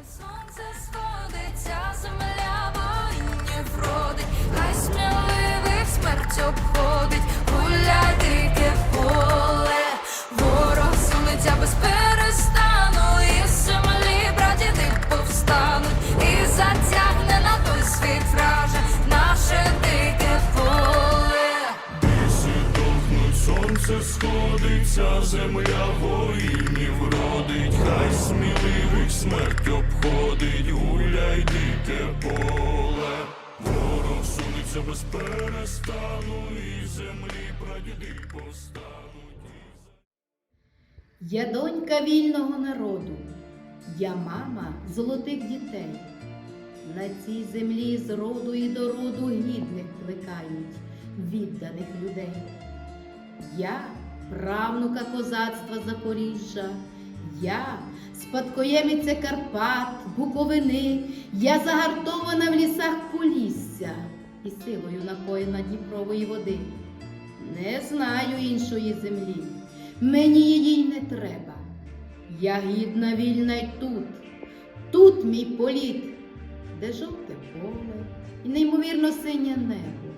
Сонце сходиться, земля воїнів родить, хай сміливих смерть обходить, гуляй сонце сходиться, земля воїнів родить, хай сміливих смерть обходить, гуляй дике поле, ворог сунеться без перестану, і землі прадіди повстануть. Я донька вільного народу, я мама золотих дітей. На цій землі з роду і до роду гідних плекають відданих людей. Я правнука козацтва Запоріжжя, я спадкоємиця Карпат, Буковини, я загартована в лісах Полісся і силою напоєна Дніпрової води. Не знаю іншої землі, мені її не треба. Я гідна вільна й тут, тут мій політ, де жовте поле і неймовірно синє небо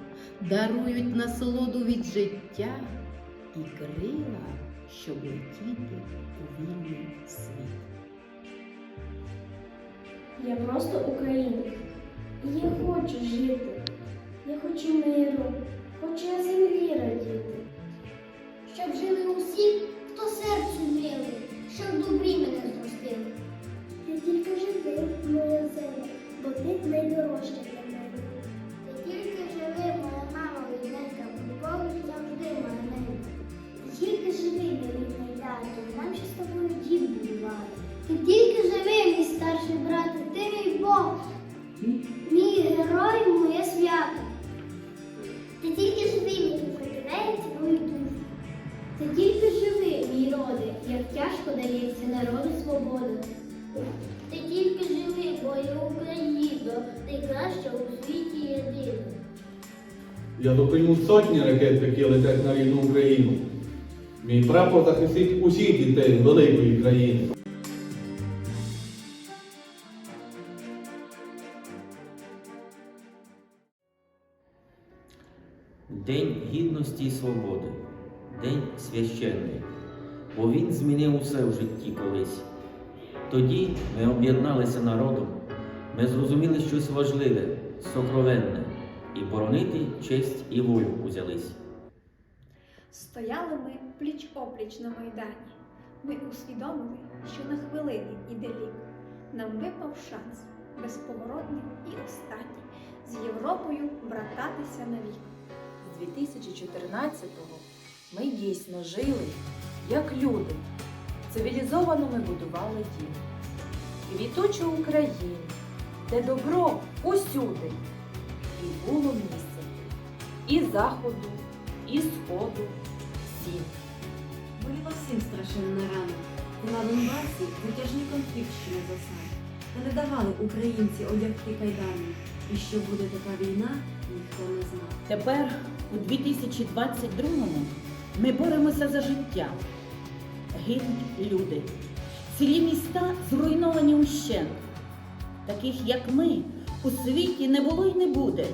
дарують насолоду від життя і крила, щоб летіти у вільний світ. Я просто українка. І я хочу жити. Я хочу миру, хочу я землі радіти. щоб жили усі, хто серцю милий, Найкраща у світі єдина. Я допиню сотні ракет, які летять на рідну Україну. Мій прапор захистить усіх дітей великої країни. День гідності і свободи, день священний, бо він змінив усе в житті колись. Тоді ми об'єдналися народом, ми зрозуміли щось важливе, сокровенне, і боронити честь і волю узялись. Стояли ми пліч опліч на майдані. Ми усвідомили, що на хвилини іде лік. Нам випав шанс безповоротний і останній з Європою брататися навік. З 2014-го ми дійсно жили як люди. Цивілізовано ми будували дім. Квітучу Україну, де добро усюди. І було місце і заходу, і сходу, всім. Боліло всім страшенно на рану. І на Донбасі затяжний конфлікт ще не не давали українці одягти кайдані. І що буде така війна, ніхто не знав. Тепер, у 2022-му, ми боремося за життя. Гинуть люди. Цілі міста зруйновані ущент. Таких, як ми, у світі не було й не буде.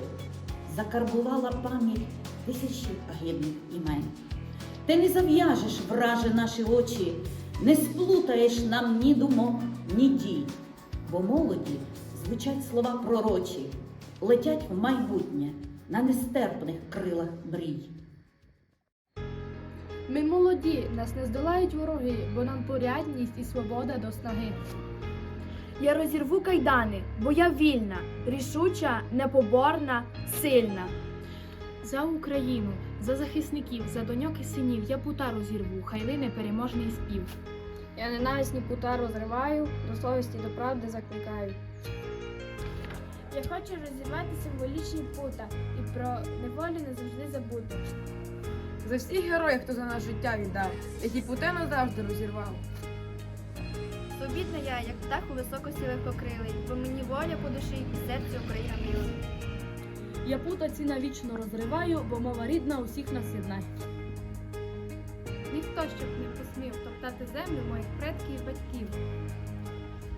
Закарбувала пам'ять тисячі гідних імен. Ти не зав'яжеш, враже, наші очі, не сплутаєш нам ні думок, ні дій, бо молоді звучать слова пророчі, летять в майбутнє на нестерпних крилах мрій. Ми молоді, нас не здолають вороги, бо нам порядність і свобода до снаги. Я розірву кайдани, бо я вільна, рішуча, непоборна, сильна. За Україну, за захисників, за доньок і синів я пута розірву, хай лине переможний спів. Я ненависні пута розриваю, до совісті до правди закликаю. Я хочу розірвати символічні пута і про неволю назавжди забути. За всіх героїв, хто за нас життя віддав, які пути назавжди розірвав. Свобідна я, як птах у високості легкокрилий, бо мені воля по душі і серці Україна мила. Я пута ці навічно розриваю, бо мова рідна усіх нас єднає. Ніхто щоб не посмів топтати землю моїх предків і батьків.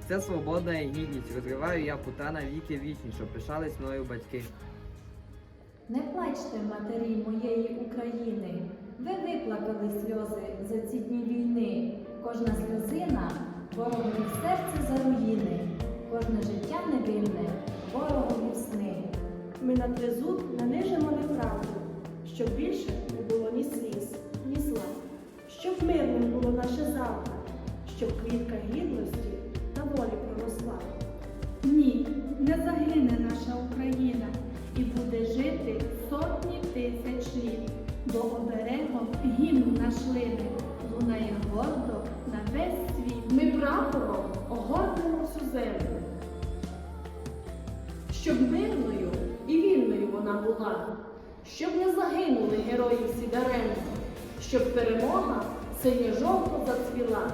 Це свобода і гідність. Розриваю я пута на віки вічні, щоб пишались мною батьки. Не плачте, матері моєї України, ви виплакали сльози за ці дні війни. Кожна сльозина ворогові в серце за руїни, кожне життя невинне, ворогові сни. Ми на тризуб нанижимо неправду, щоб більше не було ні сліз, ні зла, щоб мирним було наше завтра, щоб квітка гідності та волі проросла. Ні, не загине наша Україна і буде жити сотні тисяч літ, бо оберегом гімн наш лине, лунає гордо на весь була, щоб не загинули герої всі щоб перемога синьо-жовто зацвіла.